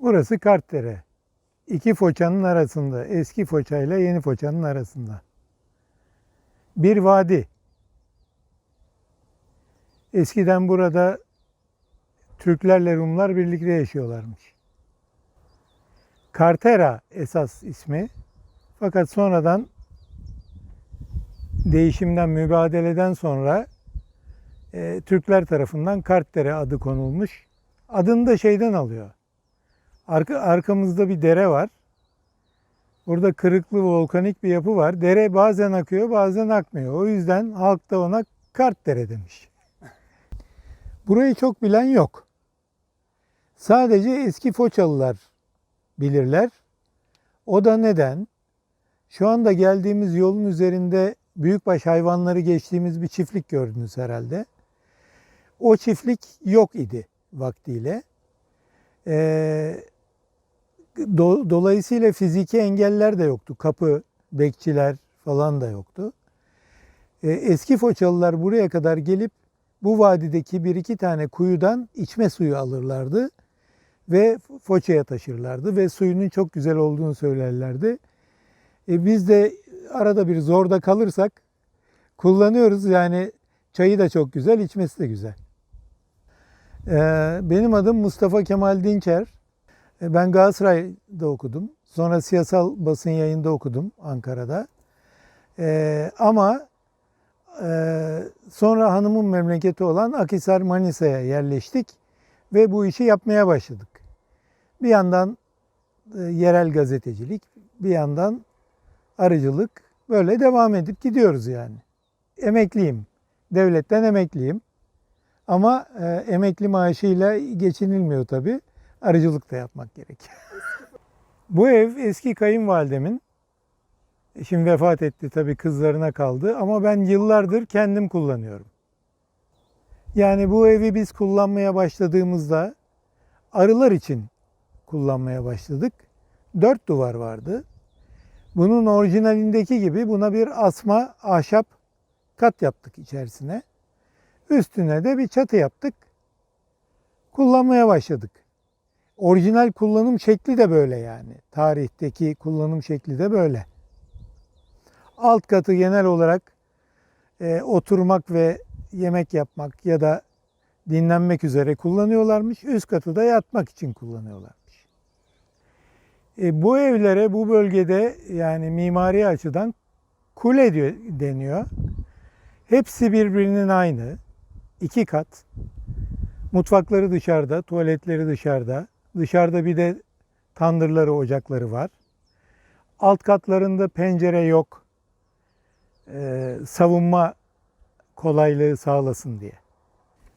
Burası Kartdere. İki Foça'nın arasında, eski Foça ile yeni Foça'nın arasında. Bir vadi. Eskiden burada Türklerle Rumlar birlikte yaşıyorlarmış. Kartera esas ismi. Fakat sonradan değişimden, mübadeleden sonra e, Türkler tarafından Kartdere adı konulmuş. Adını da şeyden alıyor. Arka, arkamızda bir dere var. Burada kırıklı volkanik bir yapı var. Dere bazen akıyor, bazen akmıyor. O yüzden halk da ona Kartdere demiş. Burayı çok bilen yok. Sadece eski Foçalılar bilirler. O da neden? Şu anda geldiğimiz yolun üzerinde büyükbaş hayvanları geçtiğimiz bir çiftlik gördünüz herhalde. O çiftlik yok idi vaktiyle. Ee, do- dolayısıyla fiziki engeller de yoktu. Kapı, bekçiler falan da yoktu. Ee, eski Foçalılar buraya kadar gelip bu vadideki bir iki tane kuyudan içme suyu alırlardı ve Foça'ya taşırlardı ve suyunun çok güzel olduğunu söylerlerdi. E biz de arada bir zorda kalırsak kullanıyoruz. Yani çayı da çok güzel, içmesi de güzel. Ee, benim adım Mustafa Kemal Dinçer. E, Ben Galatasaray'da okudum. Sonra siyasal basın yayında okudum Ankara'da. Ee, ama e, sonra hanımın memleketi olan Akhisar Manisa'ya yerleştik ve bu işi yapmaya başladık. Bir yandan e, yerel gazetecilik, bir yandan arıcılık böyle devam edip gidiyoruz yani. Emekliyim. Devletten emekliyim. Ama e, emekli maaşıyla geçinilmiyor tabii. Arıcılık da yapmak gerek. Bu ev eski kayınvalidemin. Şimdi vefat etti tabii kızlarına kaldı ama ben yıllardır kendim kullanıyorum. Yani bu evi biz kullanmaya başladığımızda arılar için kullanmaya başladık. Dört duvar vardı. Bunun orijinalindeki gibi buna bir asma ahşap kat yaptık içerisine. Üstüne de bir çatı yaptık. Kullanmaya başladık. Orijinal kullanım şekli de böyle yani. Tarihteki kullanım şekli de böyle. Alt katı genel olarak e, oturmak ve yemek yapmak ya da dinlenmek üzere kullanıyorlarmış. Üst katı da yatmak için kullanıyorlarmış. E, bu evlere bu bölgede yani mimari açıdan kule diyor, deniyor. Hepsi birbirinin aynı. İki kat. Mutfakları dışarıda, tuvaletleri dışarıda. Dışarıda bir de tandırları, ocakları var. Alt katlarında pencere yok. Ee, savunma kolaylığı sağlasın diye.